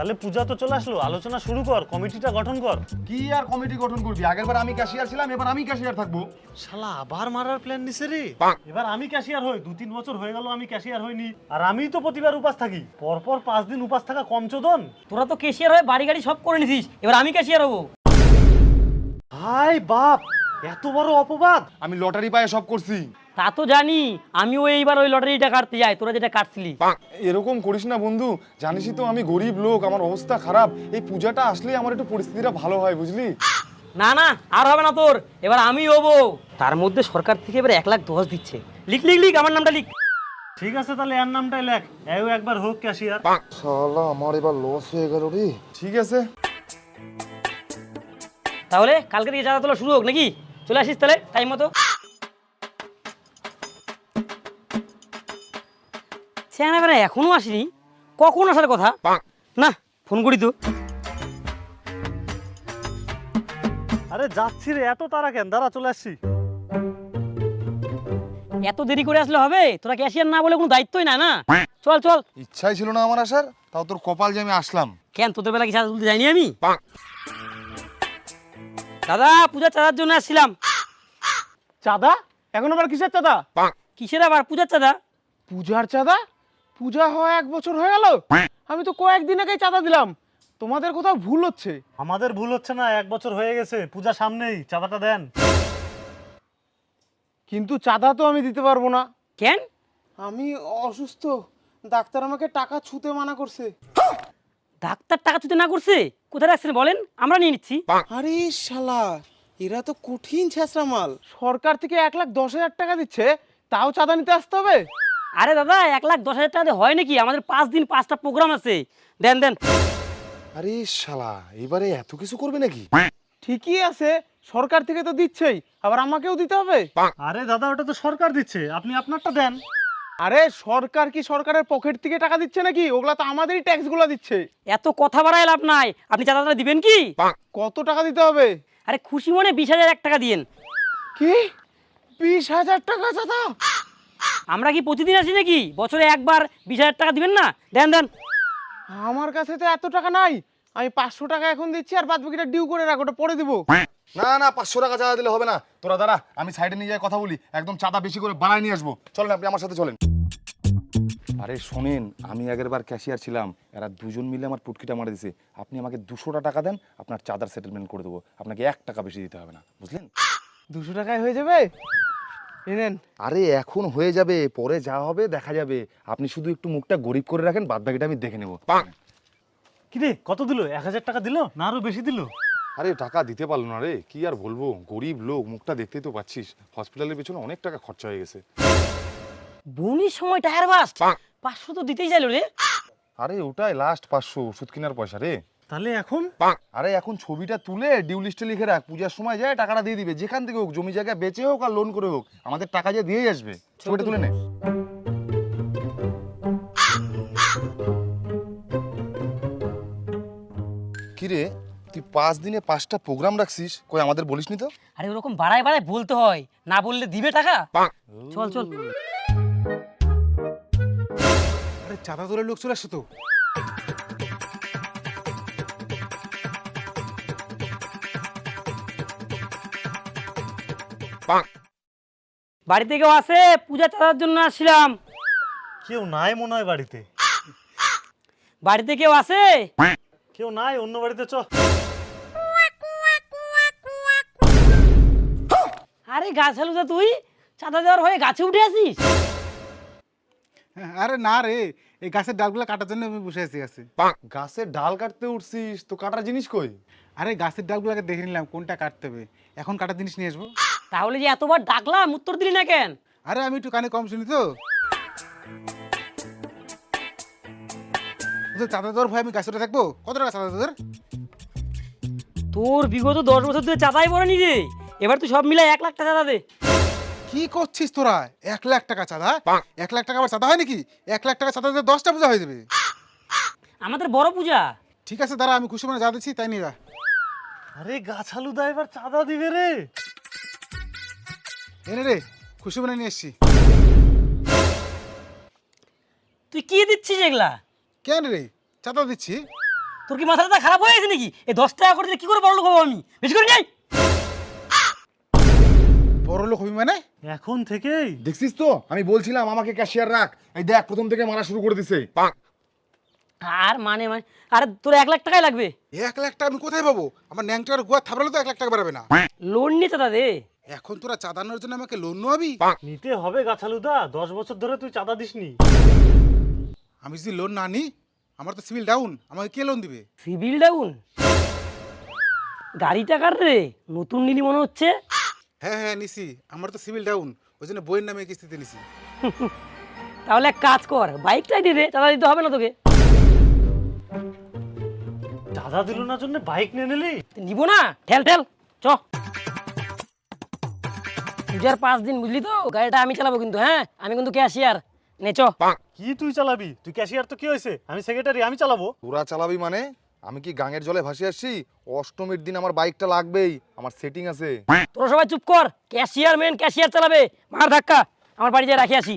তাহলে পূজা তো চলে আসলো আলোচনা শুরু কর কমিটিটা গঠন কর। কি আর কমিটি গঠন করবি? আগেরবার আমি ক্যাশিয়ার ছিলাম এবার আমি ক্যাশিয়ার থাকব। শালা আবার মারার প্ল্যান নিছে রে? এবার আমি ক্যাশিয়ার হই দু তিন বছর হয়ে গেল আমি ক্যাশিয়ার হইনি আর আমিই তো প্রতিবার উপাস থাকি। পরপর পাঁচ দিন উপাস থাকা কম চোদন। তোরা তো ক্যাশিয়ার হয়ে বাড়ি গাড়ি সব করে নিছিস এবার আমি ক্যাশিয়ার হব। ভাই বাপ এত বড় অপবাদ। আমি লটারি পায়ে সব করছি। তা তো জানি আমিও এইবার ওই লটারিটা কাটতে যাই তোরা যেটা কাটছিলি। এরকম করিস না বন্ধু জানিসই তো আমি গরিব লোক আমার অবস্থা খারাপ এই পূজাটা আসলেই আমার একটু পরিস্থিতিটা ভালো হয় বুঝলি? না না আর হবে না তোর এবার আমি হব। তার মধ্যে সরকার থেকে এবার এক লাখ দশ দিচ্ছে। লিখ লিখ লিখ আমার নামটা লিখ। ঠিক আছে তাহলে এর নামটাই লেখ এও একবার হোক ক্যাশিয়ার। শালা আমার এবার লস হয়ে গেল রে। ঠিক আছে। তাহলে কালকে থেকে চাঁদা তোলা শুরু হোক নাকি? চলে আসিস তাহলে টাইম মতো। চেহারা বেড়া এখনও আসেনি। কখন আসার কথা? না ফোন করি তো। আরে যাচ্ছি রে এত তারা কেন? দাঁড়া চলে আসছি। এত দেরি করে আসলে হবে? তোরা ক্যাশিয়ার না বলে কোনো দায়িত্বই না না? চল চল। ইচ্ছাই ছিল না আমার আসার তাও তোর কপাল যে আমি আসলাম। কেন তোদের বেলা কি চাঁদা তুলতে যাইনি আমি? দাদা পূজা চাঁদার জন্য আসছিলাম। চাঁদা? এখন আবার কিসের চাঁদা? কিসের আবার? পূজার চাঁদা। পূজার চাঁদা? পূজা হওয়া এক বছর হয়ে গেল? আমি তো কয়েকদিন আগেই চাঁদা দিলাম। তোমাদের কোথাও ভুল হচ্ছে। আমাদের ভুল হচ্ছে না এক বছর হয়ে গেছে পূজা সামনেই চাঁদাটা দেন। কিন্তু চাঁদা তো আমি দিতে পারব না। কেন? আমি অসুস্থ ডাক্তার আমাকে টাকা ছুতে মানা করছে। ডাক্তার টাকা ছুতে না করছে? কোথায় রাখছেন বলেন? আমরা নিয়ে নিচ্ছি। আরে শালা এরা তো কঠিন ছেঁচড়া মাল। সরকার থেকে এক লাখ দশ হাজার টাকা দিচ্ছে তাও চাঁদা নিতে আসতে হবে? আরে দাদা এক লাখ দশ হাজার টাকা হয় নাকি? আমাদের পাঁচ দিন পাঁচটা প্রোগ্রাম আছে। দেন দেন। আরে শালা এবারে এত কিছু করবে নাকি? ঠিকই আছে সরকার থেকে তো দিচ্ছেই আবার আমাকেও দিতে হবে। আরে দাদা ওটা তো সরকার দিচ্ছে আপনি আপনারটা দেন। আরে সরকার কি সরকারের পকেট থেকে টাকা দিচ্ছে নাকি? ওগুলা তো আমাদেরই ট্যাক্সগুলো দিচ্ছে। এত কথা বাড়ায় লাভ নাই। আপনি চাঁদাটা দিবেন কি? কত টাকা দিতে হবে? আরে খুশি মনে বিশ হাজার এক টাকা দিয়েন। কি? বিশ হাজার টাকা চাঁদা আমরা কি প্রতিদিন আসি নাকি? বছরে একবার বিশ হাজার টাকা দিবেন না? দেন দেন। আমার কাছে তো এত টাকা নাই। আমি পাঁচশো টাকা এখন দিচ্ছি আর বাদ বাকিটা ডিউ করে রাখ ওটা পরে দেবো। না না পাঁচশো টাকা চাঁদা দিলে হবে না। তোরা দাঁড়া আমি সাইডে নিয়ে যাই কথা বলি একদম চাঁদা বেশি করে বানায় নিয়ে আসব। চলেন আপনি আমার সাথে চলেন। আরে শোনেন আমি আগের বার ক্যাশিয়ার ছিলাম এরা দুজন মিলে আমার পুটকিটা মারা দিছে। আপনি আমাকে দুশোটা টাকা দেন আপনার চাঁদার সেটেলমেন্ট করে দেবো। আপনাকে এক টাকা বেশি দিতে হবে না বুঝলেন? দুশো টাকায় হয়ে যাবে? এই আরে এখন হয়ে যাবে পরে যা হবে দেখা যাবে। আপনি শুধু একটু মুখটা গরিব করে রাখেন বাদ বাকিটা আমি দেখে নেব। কি রে কত দিল? এক হাজার টাকা দিল না আরও বেশি দিল? আরে টাকা দিতে পারল না রে। কি আর বলব? গরিব লোক মুখটা দেখতেই তো পাচ্ছিস। হসপিটালের পেছনে অনেক টাকা খরচা হয়ে গেছে। বনির সময় টায়ার বাস্ট পাঁচশো তো দিতেই চাইলো রে। আরে ওটাই লাস্ট পাঁচশো ওষুধ কেনার পয়সা রে। তাহলে এখন? আরে এখন ছবিটা তুলে ডিউ লিস্টে লিখে রাখ। পূজার সময় যায় টাকাটা দিয়ে দিবে। যেখান থেকে হোক জমি জায়গা বেচে হোক আর লোন করে হোক। আমাদের টাকা যে দিয়েই আসবে। ছবিটা তুলে নে। কিরে তুই পাঁচ দিনে পাঁচটা প্রোগ্রাম রাখছিস? কই আমাদের বলিসনি তো? আরে ওরকম বাড়ায় বাড়ায় বলতে হয়। না বললে দিবে টাকা? চল চল। আরে চাঁদা তোলার লোক চলে আসছে তো। বাড়িতে কেউ আছে? পূজা চাঁদার জন্য আসছিলাম। কেউ নাই মনে হয় বাড়িতে। বাড়িতে কেউ আছে? কেউ নাই অন্য বাড়িতে চ। আরে গাছ হালুদা তুই চাঁদা দেওয়ার হয়ে গাছে উঠে আসিস আরে না রে এই গাছের ডালগুলো কাটার জন্য আমি বসে আছি গাছে গাছের ডাল কাটতে উঠছিস তো কাটার জিনিস কই? আরে গাছের ডালগুলোকে দেখে নিলাম কোনটা কাটতে হবে। এখন কাটার জিনিস নিয়ে আসব। তাহলে যে এতবার ডাকলাম উত্তর দিলি না কেন? আরে আমি একটু কানে কম শুনি তো। চাঁদা দেওয়ার ভয় আমি গাছটা থাকব কত টাকা চাঁদা তোদের তোর বিগত দশ বছর ধরে চাঁদাই পড়েনি রে এবার তুই সব মিলাই এক লাখ টাকা চাঁদা দে। কি করছিস তোরা? এক লাখ টাকা চাঁদা? এক লাখ টাকা আবার চাঁদা হয় নাকি এক লাখ টাকা চাঁদা দিলে দশটা পূজা হয়ে যাবে। আমাদের বড় পূজা। ঠিক আছে দাঁড়া আমি খুশি মানে যা দিচ্ছি তাই নিয়ে যা। আরে গাছালুদা এবার চাঁদা দিবে রে। এনে রে খুশি নিয়ে এসছি তুই কি দিচ্ছিস এগুলা? কেন রে দিচ্ছি। তোর কি মাথাটা খারাপ হয়ে গেছে নাকি? এই দশ টাকা করে দিলে কি করে বড় লোক হব আমি? বেশি করে যাই বড় লোক হবি মানে? এখন থেকেই। দেখছিস তো আমি বলছিলাম আমাকে ক্যাশিয়ার রাখ। এই দেখ প্রথম থেকে মারা শুরু করে দিছে। আর মানে মানে আরে তোর এক লাখ টাকাই লাগবে। এক লাখ টাকা আমি কোথায় পাবো? আমার ন্যাংটার গোয়া থাপড়ালে তো এক লাখ টাকা বেরোবে না। লোন নিয়ে চাঁদা দে এখন তোরা চাঁদানোর জন্য আমাকে লোন নেওয়াবি? নিতে হবে গাছালুদা দশ বছর ধরে তুই চাঁদা দিসনি। আমি যদি লোন না নিই আমার তো সিভিল ডাউন আমাকে কে লোন দিবে? সিভিল ডাউন গাড়িটা কার রে নতুন নিলি মনে হচ্ছে? হ্যাঁ হ্যাঁ নিছি। আমার তো সিভিল ডাউন ওই জন্য বইয়ের নামে কিস্তিতে নিছি। তাহলে এক কাজ কর বাইকটাই দিয়ে দে চাঁদা দিতে হবে না তোকে। চাঁদা দিল না জন্য বাইক নিয়ে নিলি? নিব না ঠেল ঠেল চ। পূজার পাঁচ দিন বুঝলি তো? গাড়িটা আমি চালাবো কিন্তু হ্যাঁ? আমি কিন্তু ক্যাশিয়ার নে চ। কি তুই চালাবি? তুই ক্যাশিয়ার তো কি হয়েছে? আমি সেক্রেটারি আমি চালাবো। তোরা চালাবি মানে? আমি কি গাঙের জলে ভাসি আসছি? অষ্টমীর দিন আমার বাইকটা লাগবেই। আমার সেটিং আছে। তোরা সবাই চুপ কর। ক্যাশিয়ার মেন ক্যাশিয়ার চালাবে। মার ধাক্কা। আমার বাড়ি যায় রাখি আসি।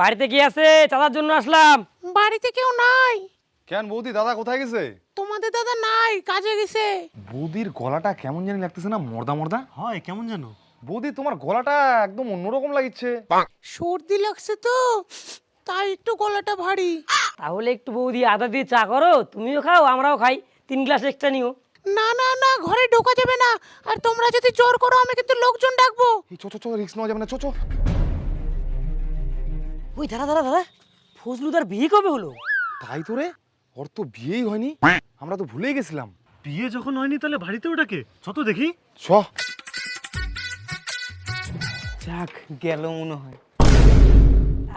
বাড়িতে কি আছে? চালার জন্য আসলাম। বাড়িতে কেউ নাই। কেন বৌদি দাদা কোথায় গেছে? তোমাদের দাদা নাই কাজে গেছে। বৌদির গলাটা কেমন জানি লাগতেছে না মর্দা মর্দা? হয় কেমন জানো? বৌদি তোমার গলাটা একদম অন্যরকম লাগছে সর্দি লাগছে তো তাই একটু গলাটা ভারী। তাহলে একটু বৌদি আদা দিয়ে চা করো তুমিও খাও আমরাও খাই তিন গ্লাস এক্সট্রা নিও। না না না ঘরে ঢোকা যাবে না আর তোমরা যদি জোর করো আমি কিন্তু লোকজন ডাকবো। এই চো চো চো রিক্স নেওয়া যাবে না চো চো। ওই দাদা দাদা দাদা ফজলু তার বিয়ে কবে হলো? তাই তো রে। ওর তো বিয়েই হয়নি। আমরা তো ভুলেই গেছিলাম। বিয়ে যখন হয়নি তাহলে বাড়িতে ওটাকে? ছত দেখি। চ। যাক গেল মনে হয়।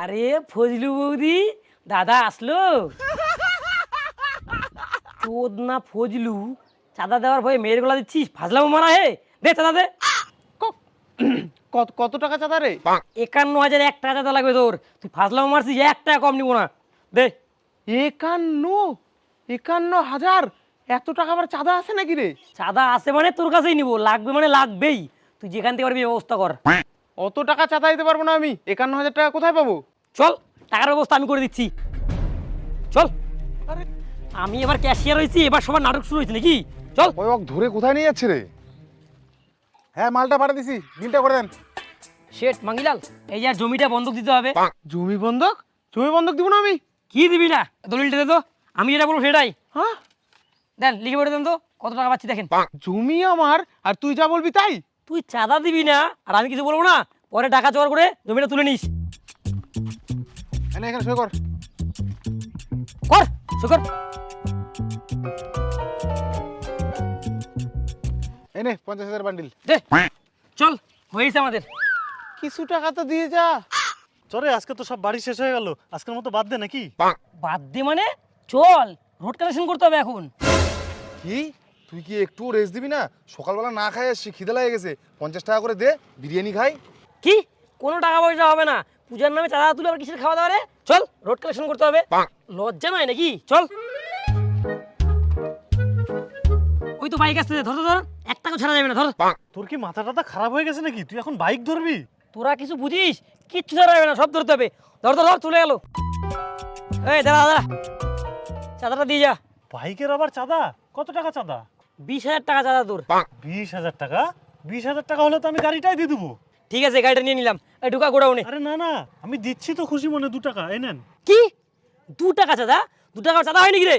আরে ফজলু বৌদি দাদা আসলো? তোদ না ফজলু চাঁদা দেওয়ার ভয়ে মেয়ের গলা দিচ্ছিস? ফাজলামো মারা হে। দে চাঁদা দে। কত কত টাকা চাঁদা রে? একান্ন হাজার এক টাকা চাঁদা লাগবে তোর। তুই ফাজলামো মারছিস এক টাকা কম নিবো না। দে। একান্ন একান্ন হাজার। এত টাকা আবার চাঁদা আছে নাকি রে? চাঁদা আছে মানে তোর কাছেই নিবো লাগবে মানে লাগবেই। তুই যেখান থেকে পারবি ব্যবস্থা কর। অত টাকা চাঁদা দিতে পারব না আমি একান্ন হাজার টাকা কোথায় পাবো? চল টাকার ব্যবস্থা আমি করে দিচ্ছি। চল। আমি এবার ক্যাশিয়ার হয়েছি এবার সবার নাটক শুরু হয়েছে নাকি? চল। ওই ওক ধরে কোথায় নিয়ে যাচ্ছে রে? হ্যাঁ মালটা পাঠা দিছি বিলটা করে দেন। শেঠ মাঙ্গিলাল এই যে আর জমিটা বন্ধক দিতে হবে। জমি বন্ধক? জমি বন্ধক দিব না আমি? কি দিবি না? দলিলটা দে তো। আমি যেটা বলব সেটাই। হ্যাঁ? দেন লিখে পড়ে দেন তো কত টাকা পাচ্ছি দেখেন। জমি আমার আর তুই যা বলবি তাই। তুই চাঁদা দিবি না আর আমি কিছু বলব না পরে টাকা জোগাড় করে জমিটা তুলে নিস। এনে এখানে সই কর। কর শুকর এনে পঞ্চাশ হাজার বান্ডিল দে চল হয়েছে আমাদের। কিছু টাকা তো দিয়ে যা। চরে আজকে তো সব বাড়ি শেষ হয়ে গেল। আজকের মতো বাদ দে নাকি? বাদ দে মানে? চল রোড কালেকশন করতে হবে এখন। কি? তুই কি একটু রেস্ট দিবি না? সকালবেলা না খাই আসছি খিদে লাগে গেছে। পঞ্চাশ টাকা করে দে বিরিয়ানি খাই। কি? কোনো টাকা পয়সা হবে না। পূজার নামে চাঁদা তুলে আবার কিসের খাওয়া দাওয়া রে? চল রোড কালেকশন করতে হবে। লজ্জা নয় নাকি? চল। ওই তো বাইক আসতেছে ধর ধর, ধর। এক টাকা ছাড়া যাবে না ধর। তোর কি মাথা টাথা খারাপ হয়ে গেছে নাকি? তুই এখন বাইক ধরবি? তোরা কিছু বুঝিস? কিচ্ছু যাবে না সব ধরতে হবে। ধর ধর চলে গেল। এই দাঁড়া দাঁড়া। চাঁদাটা দিয়ে যা। বাইকের আবার চাঁদা? কত টাকা চাঁদা? বিশ হাজার টাকা চাঁদা তোর। বিশ হাজার টাকা? বিশ হাজার টাকা হলে তো আমি গাড়িটাই দিয়ে দেবো। ঠিক আছে গাড়িটা নিয়ে নিলাম। এই ঢুকা গোডাউনে। আরে না না আমি দিচ্ছি তো খুশি মনে দু টাকা এই নেন। কি? দু টাকা চাঁদা? দু টাকা চাঁদা হয় নাকি রে?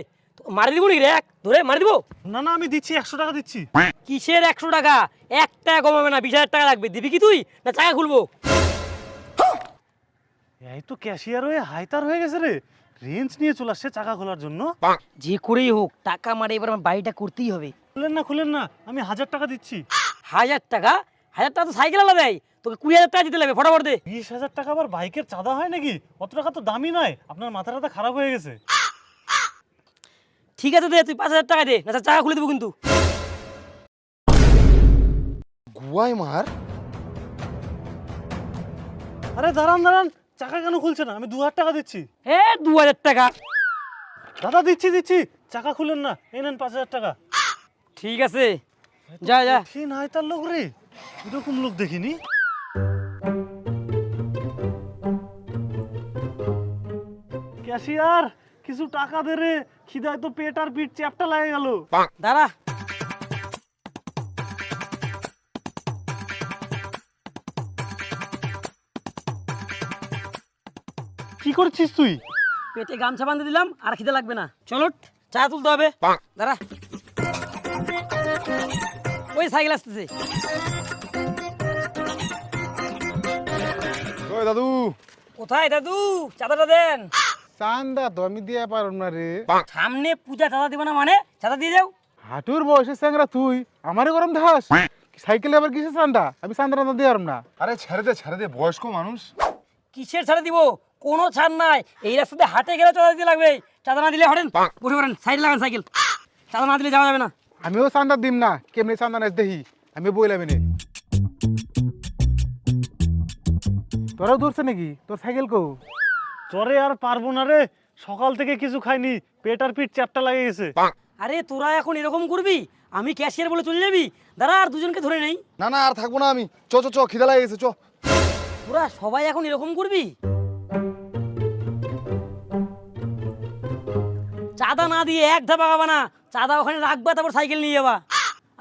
মারি দিব নাকি এক ধরে মারি দিব? না না আমি দিচ্ছি একশো টাকা দিচ্ছি। কিসের একশো টাকা? এক টাকা কমাবে না বিশ হাজার টাকা লাগবে। দিবি কি তুই? না খুলবো? এই তো ক্যাশিয়ার হয়ে হাইতার হয়ে গেছে রে। রেঞ্জ নিয়ে চলে আসছে চাকা খোলার জন্য। যে করেই হোক টাকা মারে এবার আমার বাড়িটা করতেই হবে। খুলেন না খুলেন না আমি হাজার টাকা দিচ্ছি। হাজার টাকা? হাজার টাকা তো সাইকেল আলা দেয়। তোকে কুড়ি হাজার টাকা দিতে লাগবে ফটাফট দে। বিশ হাজার টাকা আবার বাইকের চাঁদা হয় নাকি? অত টাকা তো দামি নয়। আপনার মাথা টাথা খারাপ হয়ে গেছে। ঠিক আছে দে তুই পাঁচ হাজার টাকা দে না চাকা খুলে দেবো কিন্তু। গুয়াই মার। আরে দাঁড়ান দাঁড়ান চাকা কেন খুলছে না? আমি দু হাজার টাকা দিচ্ছি। এ দু হাজার টাকা। দাদা দিচ্ছি দিচ্ছি। চাকা খুলেন না এই নেন পাঁচ হাজার টাকা। ঠিক আছে যা যা। কঠিন হাইতার লোক রে? এরকম লোক দেখিনি? ক্যাশিয়ার কিছু টাকা দে রে। খিদায় তো পেট আর পিঠ চ্যাপটা লাগে গেল। দাঁড়া। কি করছিস তুই? পেটে গামছা বাঁধে দিলাম আর খিদে লাগবে না। চলো চা তুলতে হবে। দাঁড়া। ওই সাইকেল আসতেছে। ওই দাদু। কোথায় দাদু? চাঁদাটা দেন। চান্দা তো আমি দিয়ে পারব না রে। সামনে পূজা চাঁদা দিবে না মানে? চাঁদা দিয়ে যাও। হাঁটুর স্যাংরা তুই আমারই গরম দেখাস? সাইকেলে আবার কিসের চান্দা? আমি চান্দা টান্দা দিয়ে পারব না। আরে ছেড়ে দে ছেড়ে দে বয়স্ক মানুষ। কিসের ছাড়ে দিব? কোনো ছাড় নাই। এই রাস্তাতে হাটে গেলে চাঁদা দিতে লাগবে। চাঁদা না দিলে হরেন বসে পড়েন সাইড লাগান সাইকেল। চাঁদা না দিলে যাওয়া যাবে না। আমিও চান্দা দিম না। কেমনি চান্দা নাচ দেখি। আমি বইলাম এনে। তোরাও ধরছে নাকি? তোর সাইকেল কো? চরে আর পারব না রে। সকাল থেকে কিছু খাইনি পেট আর পিঠ চ্যাপটা লাগে গেছে। আরে তোরা এখন এরকম করবি? আমি ক্যাশিয়ার বলে চলে যাবি? দাঁড়া আর দুজনকে ধরে নেই। না না আর থাকব না আমি। চ চ চ খিদা লাগে গেছে চ। তোরা সবাই এখন এরকম করবি? চাঁদা না দিয়ে এক ধাপা খাবা না। চাঁদা ওখানে রাখবা তারপর সাইকেল নিয়ে যাবা।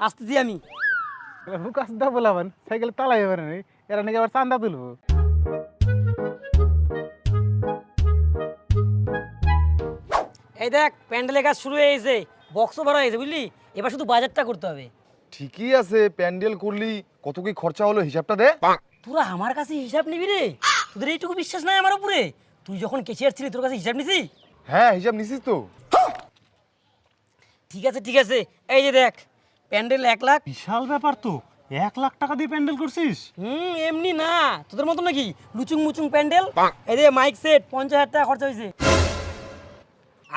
আসতেছি আমি। বুকাস দা বলাবান সাইকেল তালাই যাবে না এরা নাকি আবার চান্দা তুলবো। এই দেখ প্যান্ডেলের কাজ শুরু হয়ে গেছে বক্সও ভরা হয়েছে বুঝলি? এবার শুধু বাজারটা করতে হবে। ঠিকই আছে প্যান্ডেল করলি কত কি খরচা হলো হিসাবটা দে। তোরা আমার কাছে হিসাব নিবি রে? তোদের এইটুকু বিশ্বাস নাই আমার উপরে? তুই যখন কেচিয়ার ছিলি তোর কাছে হিসাব নিছি? হ্যাঁ হিসাব নিছিস তো। ঠিক আছে ঠিক আছে। এই যে দেখ প্যান্ডেল এক লাখ। বিশাল ব্যাপার তো এক লাখ টাকা দিয়ে প্যান্ডেল করছিস? হুম এমনি না। তোদের মতো নাকি? লুচুং মুচুং প্যান্ডেল এই যে মাইক সেট পঞ্চাশ হাজার টাকা খরচা হয়েছে।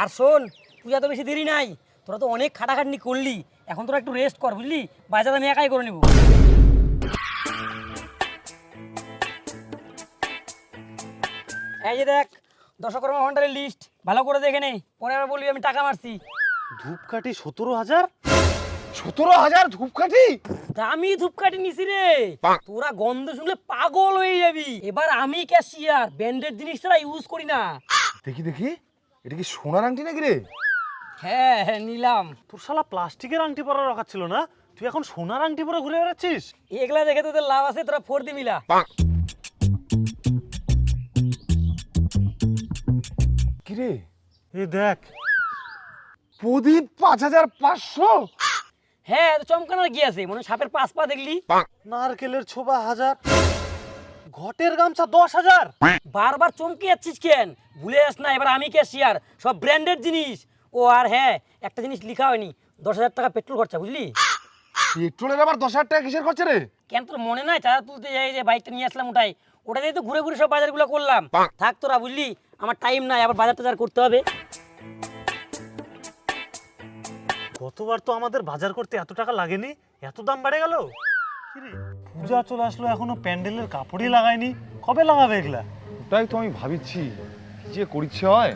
আর শোন পূজা তো বেশি দেরি নাই তোরা তো অনেক খাটাখাটনি করলি এখন তোরা একটু রেস্ট কর বুঝলি? বাজার আমি একাই করে নেব। এই যে দেখ দশকর্মা ভান্ডারের লিস্ট ভালো করে দেখে নে পরে আবার বলবি আমি টাকা মারছি। ধূপকাঠি সতেরো হাজার? সতেরো হাজার ধূপকাঠি? দামি ধূপকাঠি নিছি রে। তোরা গন্ধ শুনলে পাগল হয়ে যাবি। এবার আমি ক্যাশিয়ার ব্যান্ডেড জিনিস ছাড়া ইউজ করি না। দেখি দেখি। এটা কি সোনার আংটি নাকি রে? হ্যাঁ হ্যাঁ নিলাম। তোর শালা প্লাস্টিকের আংটি পরা রাখা ছিল না? তুই এখন সোনার আংটি পরে ঘুরে বেড়াচ্ছিস? এগুলা দেখে তোদের লাভ আছে তোরা ফোর দি মিলা। কি রে? এ দেখ। প্রদীপ পাঁচ হাজার পাঁচশো? হ্যাঁ চমকানোর কি আছে? মনে সাপের পাঁচ পা দেখলি। নারকেলের ছোবা হাজার। ঘটের গামছা দশ হাজার। বারবার চমকে যাচ্ছিস কেন? ভুলে যাস না এবার আমি ক্যাশিয়ার সব ব্র্যান্ডেড জিনিস। ও আর হ্যাঁ একটা জিনিস লিখা হয়নি দশ হাজার টাকা পেট্রোল খরচা বুঝলি? পেট্রোলের আবার দশ হাজার টাকা কিসের খরচা রে? কেন তোর মনে নাই? চাঁদা তুলতে যাই যে বাইকটা নিয়ে আসলাম ওটাই। ওটা দিয়ে তো ঘুরে ঘুরে সব বাজারগুলো করলাম। থাক তোরা বুঝলি? আমার টাইম নাই আবার বাজার টাজার করতে হবে। গতবার তো আমাদের বাজার করতে এত টাকা লাগেনি? এত দাম বেড়ে গেল? পূজা চলে আসলো এখনও প্যান্ডেলের কাপড়ই লাগায়নি। কবে লাগাবে এগুলা? ওটাই তো আমি ভাবিছি কি যে করিচ্ছে হয়?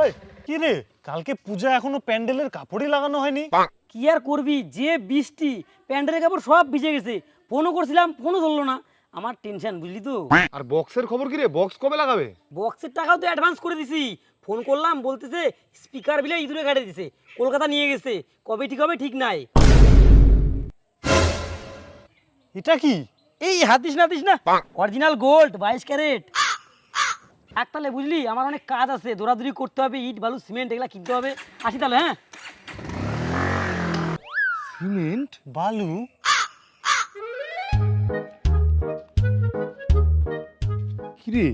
ওই কি রে কালকে পূজা এখনও প্যান্ডেলের কাপড়ই লাগানো হয়নি? কি আর করবি? যে বৃষ্টি প্যান্ডেলের কাপড় সব ভিজে গেছে। ফোনও করছিলাম ফোনও ধরলো না। আমার টেনশন বুঝলি তো? আর বক্সের খবর কি রে বক্স কবে লাগাবে? বক্সের টাকাও তো অ্যাডভান্স করে দিছি। ফোন করলাম বলতেছে স্পিকার বিলে ইঁদুরে কাটে দিছে। কলকাতা নিয়ে গেছে। কবে ঠিক হবে ঠিক নাই। এটা কি? এই হাতিস না? হাতিস না অরিজিনাল গোল্ড বাইশ ক্যারেট। এক তাহলে বুঝলি আমার অনেক কাজ আছে। দৌড়াদৌড়ি করতে হবে ইট বালু সিমেন্ট এগুলা কিনতে হবে। আসি তাহলে হ্যাঁ? সিমেন্ট বালু? কি রে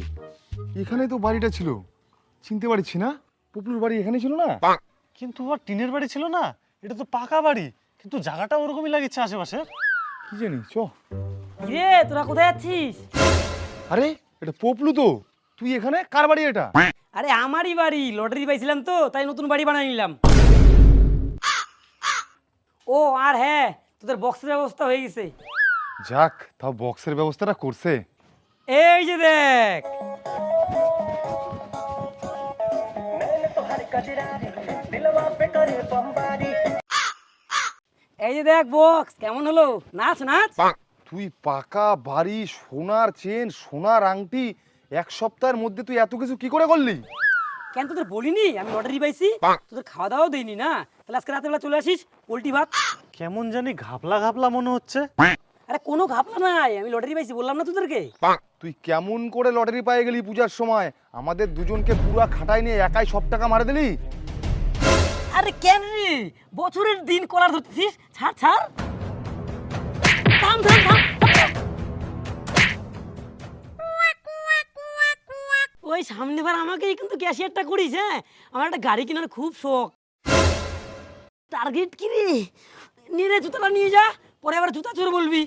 এখানে তো বাড়িটা ছিল। চিনতে পারছি না। পুপলুর বাড়ি এখানে ছিল না? কিন্তু ওর টিনের বাড়ি ছিল না। এটা তো পাকা বাড়ি। কিন্তু জায়গাটা ওরকমই লাগছে আশেপাশে কি জানি চ রে তোরা কোথায় যাচ্ছিস আরে এটা পপলু তো তুই এখানে কার বাড়ি এটা আরে আমারই বাড়ি লটারি পাইছিলাম তো তাই নতুন বাড়ি বানিয়ে নিলাম ও আর হ্যাঁ তোদের বক্সের ব্যবস্থা হয়ে গেছে যাক তাও বক্সের ব্যবস্থাটা করছে এই যে দেখ এই যে দেখ বক্স কেমন হলো? নাচ নাচ? তুই পাকা বাড়ি সোনার চেন সোনার আংটি এক সপ্তাহের মধ্যে তুই এত কিছু কি করে করলি? কেন তোদের বলিনি? আমি লটারি পাইছি। তোদের খাওয়া দাওয়াও দেইনি না? তাহলে আজকে রাতের বেলা চলে আসিস পোল্ট্রি ভাত। কেমন জানি ঘাপলা ঘাপলা মনে হচ্ছে। আরে কোনো ঘাপলা নাই আমি লটারি পাইছি বললাম না তোদেরকে। তুই কেমন করে লটারি পেয়ে গেলি পূজার সময়? আমাদের দুজনকে পুরা খাটাই নিয়ে একাই সব টাকা মারে দিলি? আরে কেন রে? বছরের দিন কলার ধরতেছিস? ছাড় ছাড়। ওই সামনেবার আমাকেই কিন্তু ক্যাশিয়ারটা করিস হ্যাঁ? আমার একটা গাড়ি কেনার খুব শখ। টার্গেট কি রে? নিয়ে রে, জুতাটা নিয়ে যা, পরে আবার জুতা চোর বলবি।